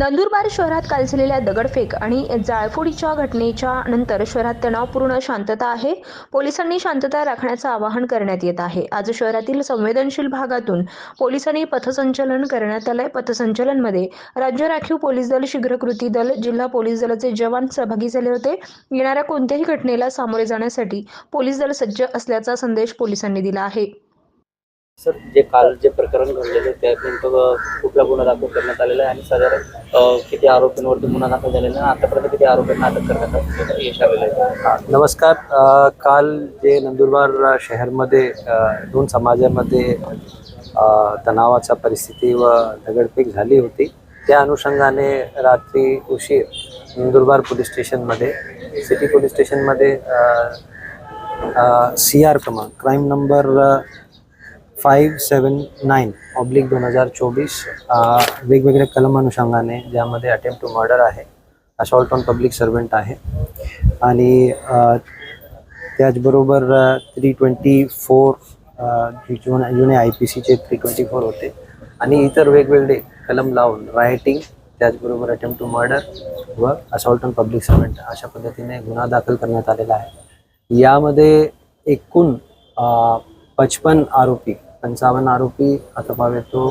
नंदुरबार शहरात काल झालेल्या दगडफेक आणि जाळफोडीच्या घटनेच्या नंतर शहरात तणावपूर्ण शांतता आहे. पोलिसांनी शांतता राखण्याचं आवाहन करण्यात येत आहे. आज शहरातील संवेदनशील भागातून पोलिसांनी पथसंचलन करण्यात आलंय. पथसंचलनमध्ये राज्य राखीव पोलीस दल शीघ्र कृती दल जिल्हा पोलीस दलाचे जवान सहभागी झाले होते. येणाऱ्या कोणत्याही घटनेला सामोरे जाण्यासाठी पोलीस दल सज्ज असल्याचा संदेश पोलिसांनी दिला आहे. सर जे काल जे प्रकरण घडलेलं त्या नेमकं कुठला गुन्हा दाखल करण्यात आलेला आहे आणि साधारण किती आरोपींवरती गुन्हा दाखल झालेला आहे आणि आतापर्यंत किती आरोपींना अटक करण्यात यश आलेलं आहे? नमस्कार. काल जे नंदुरबार शहरमध्ये दोन समाजामध्ये तणावाचा परिस्थिती व दगडफेक झाली होती त्या अनुषंगाने रात्री उशीर नंदुरबार पोलीस स्टेशनमध्ये सिटी पोलीस स्टेशनमध्ये सी आर क्रमांक crime number five seven nine oblique दोन हजार चोवीस वेगवेगळ्या कलम अनुषंगाने ज्यामध्ये अटेम्प्ट टू मर्डर आहे असॉल्ट ऑन पब्लिक सर्वंट आहे. आणि त्याचबरोबर थ्री ट्वेंटी फोर जुने जुने आय पी सीचे थ्री ट्वेंटी फोर होते. आणि इतर वेगवेगळे कलम लावून रायटिंग त्याचबरोबर अटेम्प्ट टू मर्डर व असॉल्ट ऑन पब्लिक सर्वंट अशा पद्धतीने गुन्हा दाखल करण्यात आलेला आहे. यामध्ये एकूण पचपन आरोपी पंचावन्न आरोपी आता पाहूया तो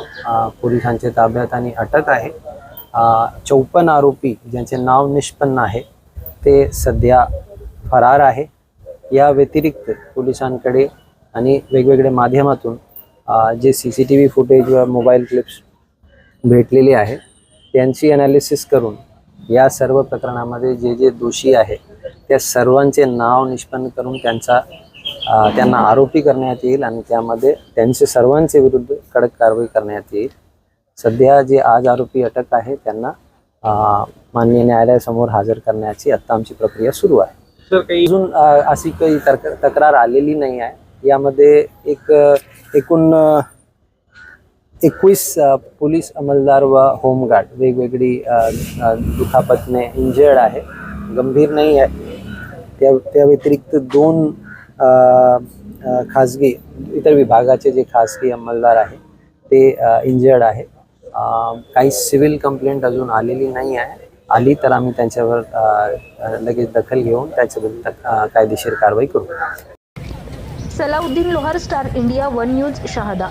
पोलिसांच्या ताब्यात आणि अटक आहे. चौपन्न आरोपी ज्यांचे नाव निष्पन्न आहे ते सध्या फरार आहे. या व्यतिरिक्त पोलिसांकडे आणि वेगवेगळ्या माध्यमातून जे C C T V footage व मोबाईल क्लिप्स भेटलेली आहे त्यांची अनालिसिस करून या सर्व प्रकरणामध्ये जे जे दोषी आहे त्या सर्वांचे नाव निष्पन्न करून त्यांचा त्यांना आरोपी करण्यात येईल आणि त्यामध्ये त्यांचे सर्वांचे विरुद्ध कडक कारवाई करण्यात येईल. सध्या जे आज आरोपी अटक आहे त्यांना अ, माननीय न्यायालयासमोर हजर करण्याची आत्ता आमची प्रक्रिया सुरू आहे. सर काही अजून अशी काही तक तक्रार आलेली नाही आहे. यामध्ये एक एकूण एकवीस पोलीस अंमलदार व होमगार्ड वेगवेगळी दुखापतने इंजर्ड आहे. गंभीर नाही आहे. त्या त्या व्यतिरिक्त दोन खाजगी इतर विभागाचे जे खाजगी अंमलदार आहे ते इंजर्ड आहे. काही सिव्हिल कंप्लेंट अजून आलेली नाही आहे. आली तर आम्ही त्यांच्यावर लगेच दखल घेऊन त्याच्याबद्दल कायदेशीर कारवाई करू. Salauddin Lohar star India one news Shahada.